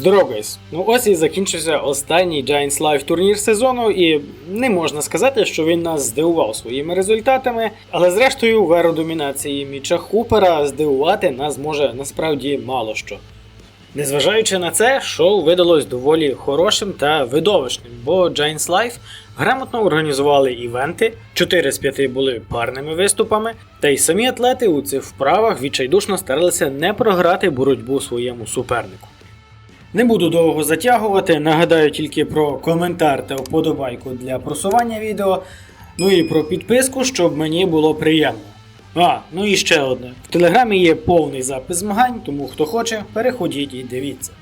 Здорово! Ну ось і закінчився останній Giants Live турнір сезону, і не можна сказати, що він нас здивував своїми результатами, але зрештою в еру домінації Міча Хупера здивувати нас може насправді мало що. Незважаючи на це, шоу видалось доволі хорошим та видовищним, бо Giants Live грамотно організували івенти, 4 з 5 були парними виступами, та й самі атлети у цих вправах відчайдушно старалися не програти боротьбу своєму супернику. Не буду довго затягувати, нагадаю тільки про коментар та вподобайку для просування відео, ну і про підписку, щоб мені було приємно. А, ну і ще одне. В телеграмі є повний запис змагань, тому хто хоче, переходіть і дивіться.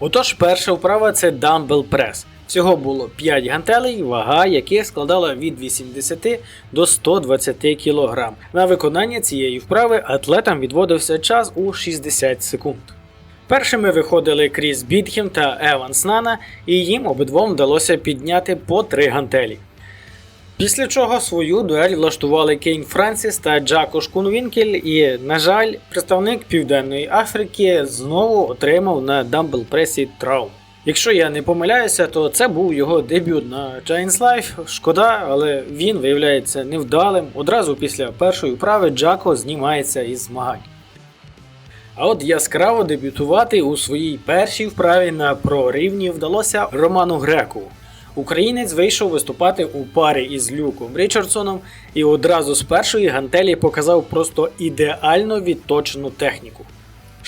Отож, перша вправа це дамбел прес. Всього було 5 гантелей, вага яких складала від 80 до 120 кг. На виконання цієї вправи атлетам відводився час у 60 секунд. Першими виходили Кріс Бітхем та Еванс Нана, і їм обидвом вдалося підняти по 3 гантелі. Після чого свою дуель влаштували Кейн Франсіс та Джако Шкунвінкель, і, на жаль, представник Південної Африки знову отримав на дамблпресі травму. Якщо я не помиляюся, то це був його дебют на Giants Life. Шкода, але він виявляється невдалим. Одразу після першої вправи Джако знімається із змагань. А от яскраво дебютувати у своїй першій вправі на прорівні вдалося Роману Грекову. Українець вийшов виступати у парі із Люком Річардсоном і одразу з першої гантелі показав просто ідеально відточену техніку.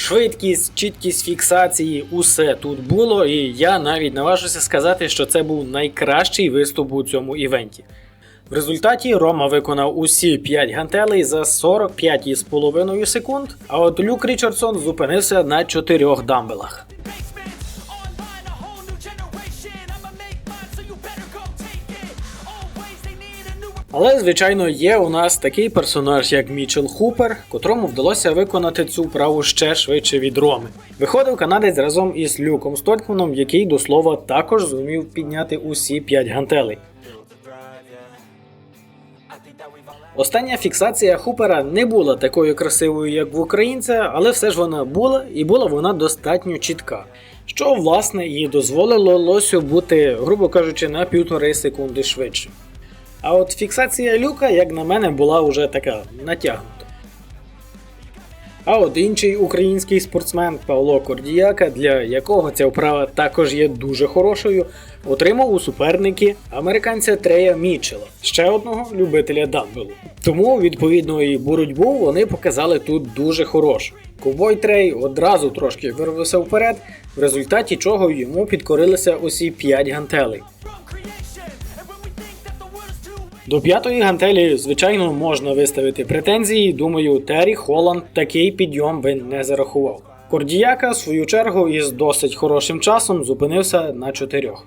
Швидкість, чіткість фіксації, усе тут було, і я навіть наважуся сказати, що це був найкращий виступ у цьому івенті. В результаті Рома виконав усі 5 гантелей за 45,5 секунд, а от Люк Річардсон зупинився на 4 дамбелах. Але, звичайно, є у нас такий персонаж, як Мічел Хупер, котрому вдалося виконати цю вправу ще швидше від Роми. Виходив канадець разом із Люком Стольтманом, який до слова також зумів підняти усі 5 гантелей. Остання фіксація Хупера не була такою красивою, як в українця, але все ж вона була, і була вона достатньо чітка, що власне і дозволило лосю бути, грубо кажучи, на півтори секунди швидше. А от фіксація люка, як на мене, була вже така натягнута. А от інший український спортсмен Павло Кордіяка, для якого ця вправа також є дуже хорошою, отримав у суперники американця Трея Мітчела, ще одного любителя дамбелу. Тому, відповідно, і боротьбу вони показали тут дуже хорошу. Ковбой Трей одразу трошки вирвався вперед, в результаті чого йому підкорилися усі 5 гантелей. До п'ятої гантелі, звичайно, можна виставити претензії. Думаю, Террі Холланд такий підйом би не зарахував. Кордіяка, в свою чергу, із досить хорошим часом зупинився на чотирьох.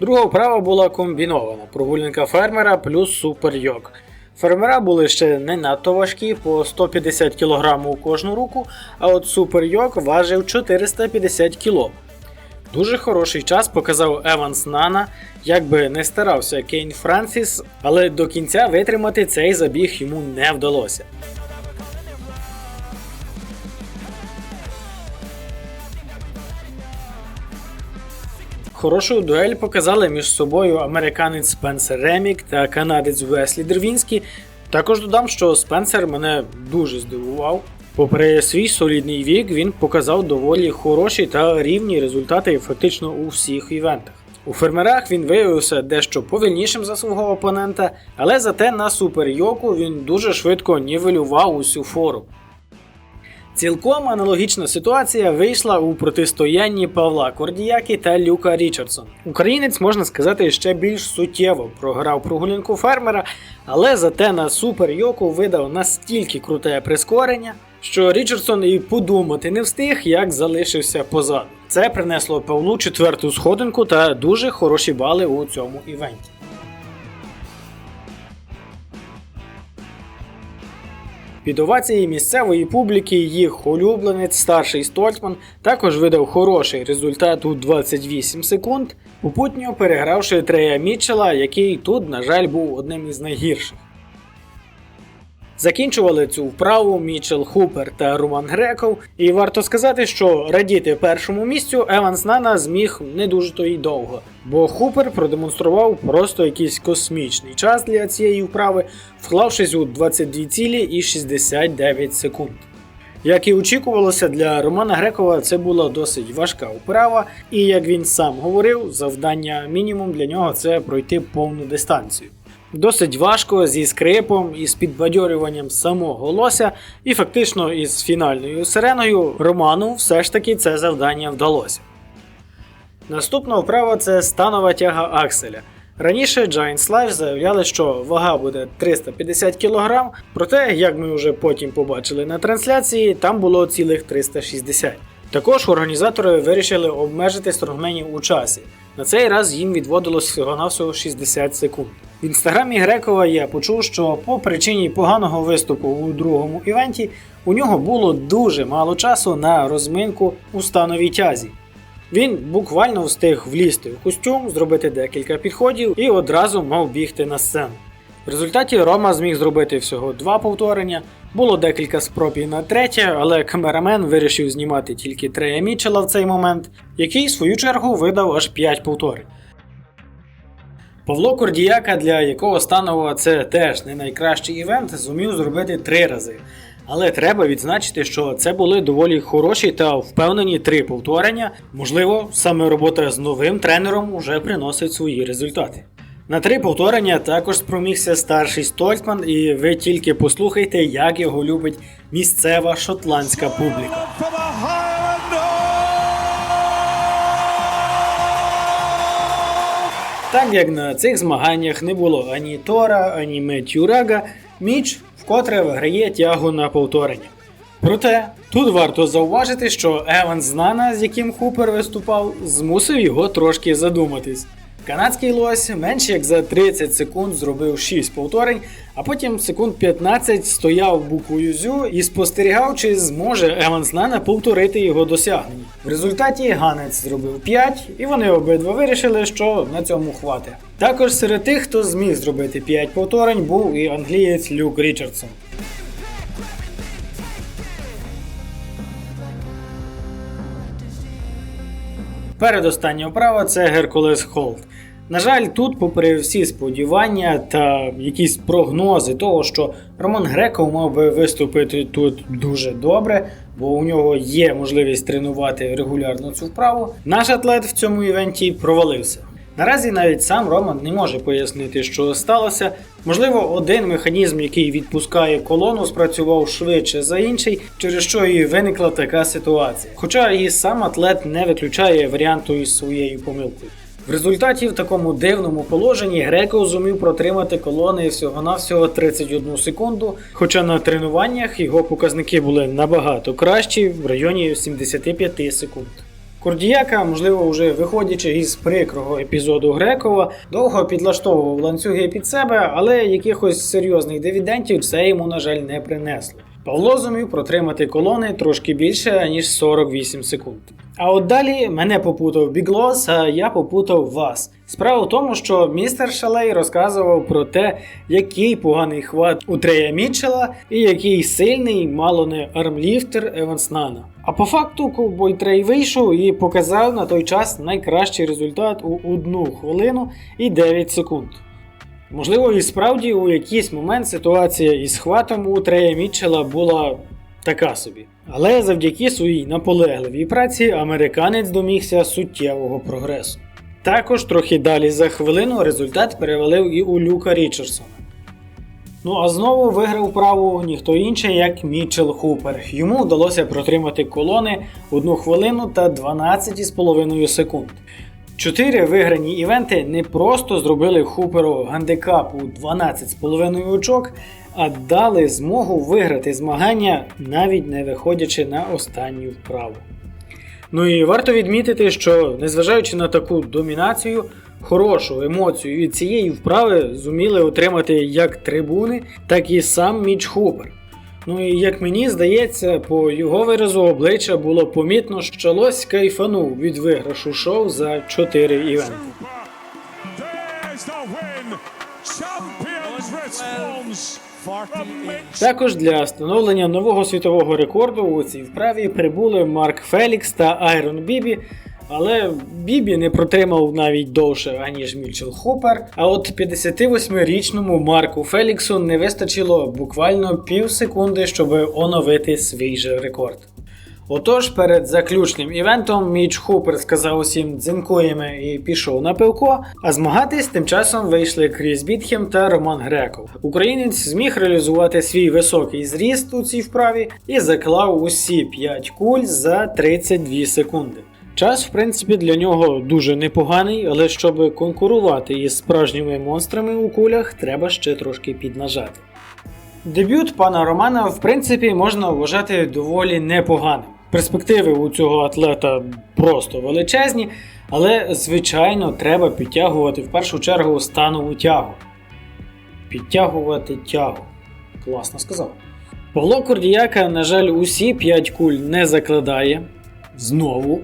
Друга вправа була комбінована: прогулянка фермера плюс суперйог. Фермера були ще не надто важкі, по 150 кг у кожну руку, а от суперйог важив 450 кг. Дуже хороший час показав Еванс Нана, як би не старався Кейн Франсіс, але до кінця витримати цей забіг йому не вдалося. Хорошу дуель показали між собою американець Спенсер Ремік та канадець Веслі Дервінський. Також додам, що Спенсер мене дуже здивував. Попри свій солідний вік, він показав доволі хороші та рівні результати фактично у всіх івентах. У фермерах він виявився дещо повільнішим за свого опонента, але зате на суперйоку він дуже швидко нівелював усю фору. Цілком аналогічна ситуація вийшла у протистоянні Павла Кордіяки та Люка Річардсон. Українець, можна сказати, ще більш суттєво програв прогулянку фермера, але зате на суперйоку видав настільки круте прискорення, що Річардсон і подумати не встиг, як залишився позаду. Це принесло Павлу четверту сходинку та дуже хороші бали у цьому івенті. Під овації місцевої публіки їх улюбленець старший Стольтман також видав хороший результат у 28 секунд, попутньо перегравши Трея Мітчела, який тут, на жаль, був одним із найгірших. Закінчували цю вправу Мічел Хупер та Роман Греков, і варто сказати, що радіти першому місцю Еванс Нана зміг не дуже то й довго, бо Хупер продемонстрував просто якийсь космічний час для цієї вправи, вклавшись у 22,69 секунд. Як і очікувалося, для Романа Грекова це була досить важка вправа, і як він сам говорив, завдання мінімум для нього це пройти повну дистанцію. Досить важко зі скрипом і з підбадьорюванням самого лося, і фактично із фінальною сиреною Роману все ж таки це завдання вдалося. Наступна вправа це станова тяга Акселя. Раніше Giants Life заявляли, що вага буде 350 кг, проте, як ми вже потім побачили на трансляції, там було цілих 360. Також організатори вирішили обмежити стронгменів у часі. На цей раз їм відводилось всього-навсього 60 секунд. В інстаграмі Грекова я почув, що по причині поганого виступу у другому івенті у нього було дуже мало часу на розминку у становій тязі. Він буквально встиг влізти в костюм, зробити декілька підходів і одразу мав бігти на сцену. В результаті Рома зміг зробити всього два повторення. Було декілька спроб і на третє, але камерамен вирішив знімати тільки Трея Мічела в цей момент, який в свою чергу видав аж 5 повторень. Павло Кордіяка, для якого станова це теж не найкращий івент, зумів зробити три рази. Але треба відзначити, що це були доволі хороші та впевнені три повторення. Можливо, саме робота з новим тренером уже приносить свої результати. На три повторення також спромігся старший Стольтман, і ви тільки послухайте, як його любить місцева шотландська публіка. Так як на цих змаганнях не було ані Тора, ані Меттю Рага, Міч вкотре виграє тягу на повторення. Проте тут варто зауважити, що Еванс Знана, з яким Хупер виступав, змусив його трошки задуматись. Канадський лось менш як за 30 секунд зробив 6 повторень, а потім секунд 15 стояв буквою зю і спостерігав, чи зможе Еванс Нана повторити його досягнення. В результаті Ганець зробив 5, і вони обидва вирішили, що на цьому хватить. Також серед тих, хто зміг зробити 5 повторень, був і англієць Люк Річардсон. Передостання вправа це Геркулес Холд. На жаль, тут, попри всі сподівання та якісь прогнози того, що Роман Греков мав би виступити тут дуже добре, бо у нього є можливість тренувати регулярно цю вправу, наш атлет в цьому івенті провалився. Наразі навіть сам Роман не може пояснити, що сталося. Можливо, один механізм, який відпускає колону, спрацював швидше за інший, через що і виникла така ситуація. Хоча і сам атлет не виключає варіанту із своєю помилкою. В результаті в такому дивному положенні Греков зумів протримати колони всього-навсього 31 секунду, хоча на тренуваннях його показники були набагато кращі в районі 75 секунд. Кордіяка, можливо, вже виходячи із прикрого епізоду Грекова, довго підлаштовував ланцюги під себе, але якихось серйозних дивідендів це йому, на жаль, не принесло. Павло зумів протримати колони трошки більше, ніж 48 секунд. А от далі мене попутав Біглос, а я попутав вас. Справа в тому, що містер Шалей розказував про те, який поганий хват у Трея Мітчела і який сильний, мало не армліфтер Еванс Нана. А по факту ковбой Трей вийшов і показав на той час найкращий результат у 1 хвилину і 9 секунд. Можливо, і справді у якийсь момент ситуація із хватом у Трея Мітчела була така собі. Але завдяки своїй наполегливій праці американець домігся суттєвого прогресу. Також трохи далі за хвилину результат перевалив і у Люка Річардсона. Ну а знову виграв праву ніхто інший, як Мітчел Хупер. Йому вдалося протримати колони 1 хвилину та 12,5 секунд. Чотири виграні івенти не просто зробили Хуперу гандикап у 12,5 очок, а дали змогу виграти змагання, навіть не виходячи на останню вправу. Ну і варто відмітити, що незважаючи на таку домінацію, хорошу емоцію від цієї вправи зуміли отримати як трибуни, так і сам Міч Хупер. Ну і як мені здається, по його виразу обличчя було помітно, що лось кайфанув від виграшу шоу за 4 івенти. Також для встановлення нового світового рекорду у цій вправі прибули Марк Фелікс та Айрон Бібі. Але Бібі не протримав навіть довше, аніж Мільчел Хупер. А от 58-річному Марку Феліксу не вистачило буквально пів секунди, щоб оновити свій же рекорд. Отож, перед заключним івентом Міч Хупер сказав усім дзинкуємо і пішов на пивко, а змагатись тим часом вийшли Кріс Бітхем та Роман Греков. Українець зміг реалізувати свій високий зріст у цій вправі і заклав усі 5 куль за 32 секунди. Час, в принципі, для нього дуже непоганий, але щоб конкурувати із справжніми монстрами у кулях, треба ще трошки піднажати. Дебют пана Романа, в принципі, можна вважати доволі непоганим. Перспективи у цього атлета просто величезні, але, звичайно, треба підтягувати в першу чергу станову тягу. Підтягувати тягу. Класно сказав. Павло Кордіяка, на жаль, усі 5 куль не закладає. Знову.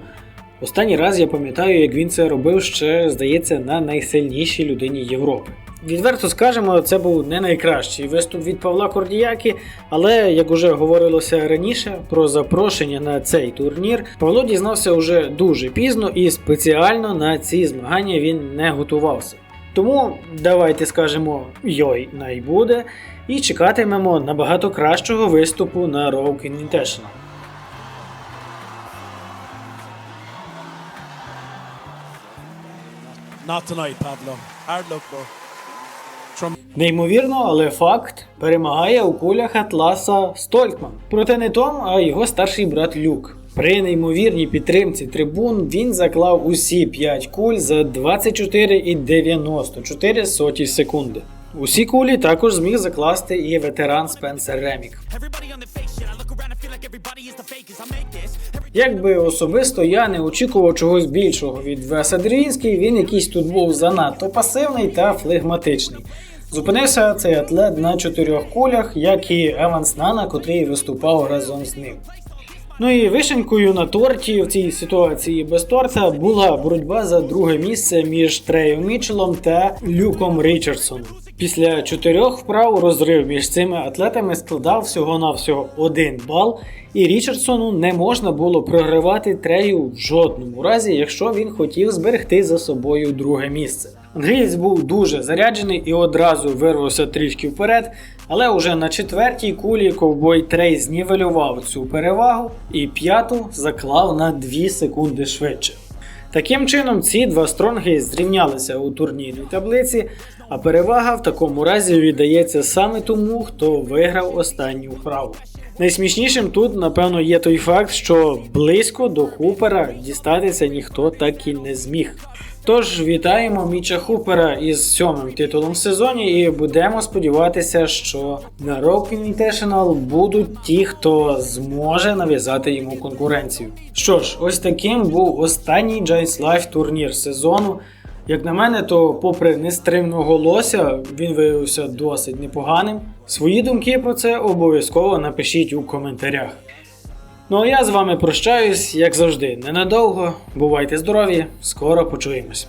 Останній раз я пам'ятаю, як він це робив ще, здається, на найсильнішій людині Європи. Відверто скажемо, це був не найкращий виступ від Павла Кордіяки, але як уже говорилося раніше про запрошення на цей турнір, Павло дізнався уже дуже пізно і спеціально на ці змагання він не готувався. Тому давайте скажемо йой найбуде і чекатимемо набагато кращого виступу на Rogue Invitational. Not tonight, Pablo. Hard luck, though. Неймовірно, але факт перемагає у кулях Атласа Столькман. Проте не Том, а його старший брат Люк. При неймовірній підтримці трибун він заклав усі 5 куль за 24,94 соті секунди. Усі кулі також зміг закласти і ветеран Спенсер Ремік. Якби особисто я не очікував чогось більшого від Веса Дрінський, він якийсь тут був занадто пасивний та флегматичний. Зупинився цей атлет на чотирьох кулях, як і Еванс Нана, котрий виступав разом з ним. Ну і вишенькою на торті в цій ситуації без торта була боротьба за друге місце між Треєм Мітчелом та Люком Річардсоном. Після чотирьох вправ розрив між цими атлетами складав всього-навсього один бал, і Річардсону не можна було програвати Трею в жодному разі, якщо він хотів зберегти за собою друге місце. Англієць був дуже заряджений і одразу вирвався трішки вперед, але уже на четвертій кулі ковбой Трей знівелював цю перевагу і п'яту заклав на 2 секунди швидше. Таким чином, ці два стронги зрівнялися у турнірній таблиці, а перевага в такому разі віддається саме тому, хто виграв останню вправу. Найсмішнішим тут, напевно, є той факт, що близько до Хупера дістатися ніхто так і не зміг. Тож вітаємо Міча Хупера із сьомим титулом в сезоні і будемо сподіватися, що на Rock Invitational будуть ті, хто зможе нав'язати йому конкуренцію. Що ж, ось таким був останній Giants Life турнір сезону. Як на мене, то попри нестримного лося, він виявився досить непоганим. Свої думки про це обов'язково напишіть у коментарях. Ну а я з вами прощаюсь, як завжди, ненадовго. Бувайте здорові, скоро почуємось.